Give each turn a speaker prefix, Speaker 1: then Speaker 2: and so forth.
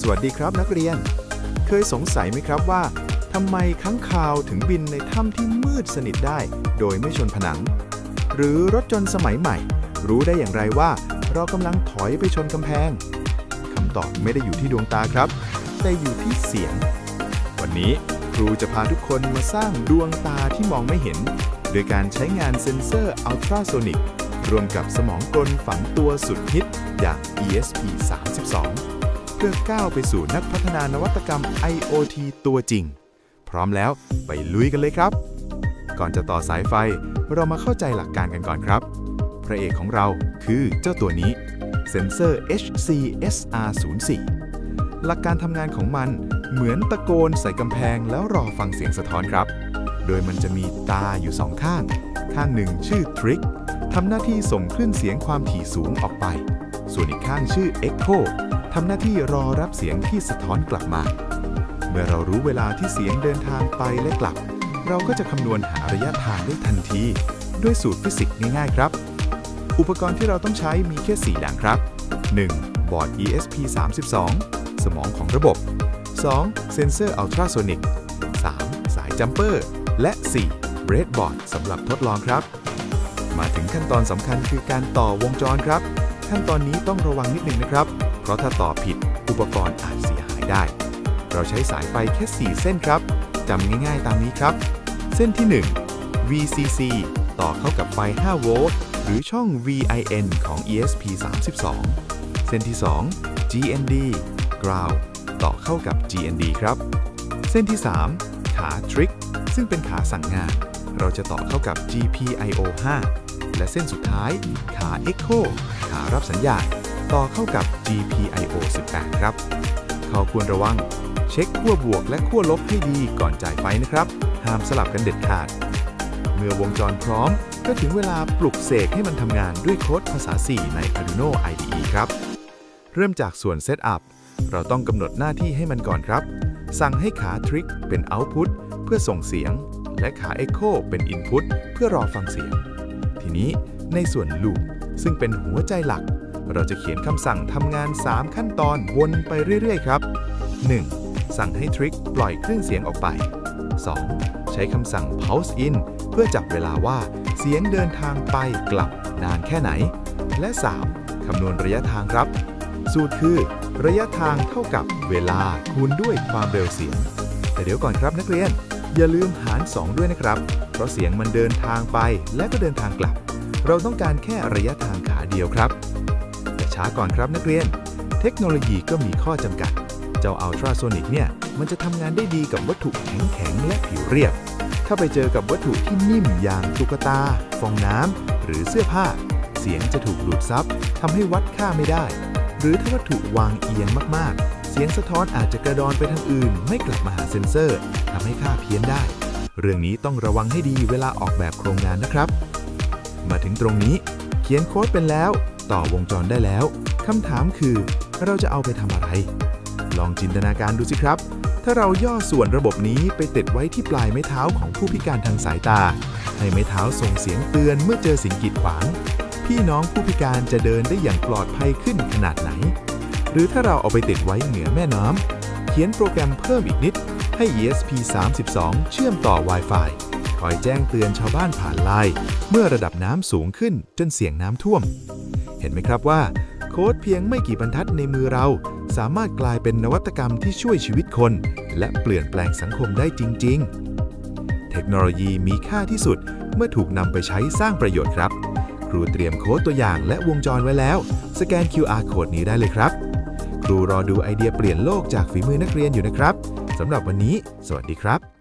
Speaker 1: สวัสดีครับนักเรียน เคยสงสัยไหมครับว่าทำไมค้างคาวถึงบินในถ้ำที่มืดสนิทได้ โดยไม่ชนผนัง หรือรถจนสมัยใหม่ รู้ได้อย่างไรว่า เรากำลังถอยไปชนกำแพงคำตอบไม่ได้อยู่ที่ดวงตาครับ แต่อยู่ที่เสียง วันนี้ครูจะพาทุกคนมาสร้างดวงตาที่มองไม่เห็น โดยการใช้งานเซ็นเซอร์อัลตราโซนิกรวมกับสมองกลฝังตัวสุดฮิตอย่าง ESP 32 เพื่อก้าวไปสู่นักพัฒนานวัตกรรม IoT ตัวจริง พร้อมแล้วไปลุยกันเลยครับ ก่อนจะต่อสายไฟเรามาเข้าใจหลักการกันก่อนครับ พระเอกของเราคือเจ้าตัวนี้เซ็นเซอร์ HCSR04 หลักการทำงานของมันเหมือนตะโกนใส่กำแพงแล้วรอฟังเสียงสะท้อนครับ โดยมันจะมีตาอยู่สองข้าง ข้างหนึ่งชื่อ Trick ทำหน้าที่ส่งคลื่นเสียงความถี่สูงออกไป ส่วนอีกข้างชื่อ Echo ทำหน้าที่รอรับเสียงที่สะท้อนกลับมา เมื่อเรารู้เวลาที่เสียงเดินทางไปและกลับ เราก็จะคำนวณหาระยะทางได้ทันที ด้วยสูตรฟิสิกส์ง่ายๆครับ อุปกรณ์ที่เราต้องใช้มีแค่4อย่างครับ 1. บอร์ด ESP32 สมองของระบบ 2. เซนเซอร์อัลตราโซนิก 3. สายจัมเปอร์ และ 4. เรดบอร์ดสำหรับทดลองครับ มาถึงขั้นตอนสำคัญคือการต่อวงจรครับ ขั้นตอนนี้ต้องระวังนิดนึงนะครับ เพราะถ้าต่อผิดอุปกรณ์อาจเสียหายได้ เราใช้สายไฟแค่ 4 เส้นครับจำง่ายๆตามนี้ครับ เส้นที่ 1 VCC ต่อเข้ากับไฟ 5 โวลต์ หรือช่อง VIN ของ ESP32 เส้นที่ 2 GND ground ต่อเข้ากับ GND ครับ เส้นที่ 3 ขา Trick ซึ่งเป็นขาสั่งงาน เราจะต่อเข้ากับ GPIO 5 และเส้นสุดท้าย ขา Echo ขารับสัญญาณ ต่อเข้ากับ GPIO 18 ครับข้อควรระวัง เช็คขั้วบวกและขั้วลบให้ดีก่อนจ่ายไฟนะครับ ห้ามสลับกันเด็ดขาด เมื่อวงจรพร้อมก็ถึงเวลาปลุกเสกให้มันทำงานด้วยโค้ดภาษา 4 ใน Arduino IDE ครับ เริ่มจากส่วน Setup เราต้องกำหนดหน้าที่ให้มันก่อนครับ สั่งให้ขา Trick เป็น Output เพื่อส่งเสียง และขา Echo เป็น Input เพื่อรอฟังเสียง ทีนี้ในส่วน Loop ซึ่งเป็นหัวใจหลัก เราจะเขียนคำสั่งทำงาน 3 ขั้นตอนวนไปเรื่อย ๆ ครับ 1. สั่งให้ Trick ปล่อยคลื่นเสียงออกไป 2. ใช้คำสั่ง pulse in เพื่อจับเวลาว่าเสียงเดินทางไปกลับนานแค่ไหน และ 3. คำนวณระยะทางครับ สูตรคือ ระยะทางเท่ากับเวลาคูณด้วยความเร็วเสียง แต่เดี๋ยวก่อนครับนักเรียน อย่าลืมหาร 2 ด้วยนะครับ เพราะเสียงมันเดินทางไปและก็เดินทางกลับ เราต้องการแค่ระยะทางขาเดียวครับ ช้าก่อนครับนักเรียน เทคโนโลยีก็มีข้อจำกัด เจ้าอัลตราโซนิกเนี่ย มันจะทำงานได้ดีกับวัตถุแข็งๆ และผิวเรียบ ถ้าไปเจอกับวัตถุที่นิ่มอย่างตุ๊กตา ฟองน้ำ หรือเสื้อผ้า เสียงจะถูกดูดซับทำให้วัดค่าไม่ได้ หรือถ้าวัตถุวางเอียงมากๆ เสียงสะท้อนอาจจะกระดอนไปทางอื่น ไม่กลับมาหาเซ็นเซอร์ทำให้ค่าเพี้ยนได้ เรื่องนี้ต้องระวังให้ดีเวลาออกแบบโครงงานนะครับ มาถึงตรงนี้ เขียนโค้ดเป็นแล้ว ต่อวงจรได้แล้ว คำถามคือเราจะเอาไปทำอะไร ลองจินตนาการดูสิครับ ถ้าเราย่อส่วนระบบนี้ไปติดไว้ที่ปลายไม้เท้าของผู้พิการทางสายตา ให้ไม้เท้าส่งเสียงเตือนเมื่อเจอสิ่งกีดขวาง พี่น้องผู้พิการจะเดินได้อย่างปลอดภัยขึ้นขนาดไหน หรือถ้าเราเอาไปติดไว้เหนือแม่น้ำเขียนโปรแกรมเพิ่มอีกนิด ให้ ESP32 เชื่อมต่อ Wi-Fi คอยแจ้งเตือนชาวบ้านผ่านไลน์เมื่อระดับน้ำสูงขึ้นจนเสี่ยงน้ำท่วม เห็นไหมครับว่า โค้ดเพียงไม่กี่บรรทัดในมือเรา สามารถกลายเป็นนวัตกรรมที่ช่วยชีวิตคน และเปลี่ยนแปลงสังคมได้จริง ๆ เทคโนโลยีมีค่าที่สุดเมื่อถูกนำไปใช้สร้างประโยชน์ครับ ครูเตรียมโค้ดตัวอย่างและวงจรไว้แล้ว สแกน QR โค้ดนี้ได้เลยครับ ครูรอดูไอเดียเปลี่ยนโลกจากฝีมือนักเรียนอยู่นะครับสำหรับวันนี้ สวัสดีครับ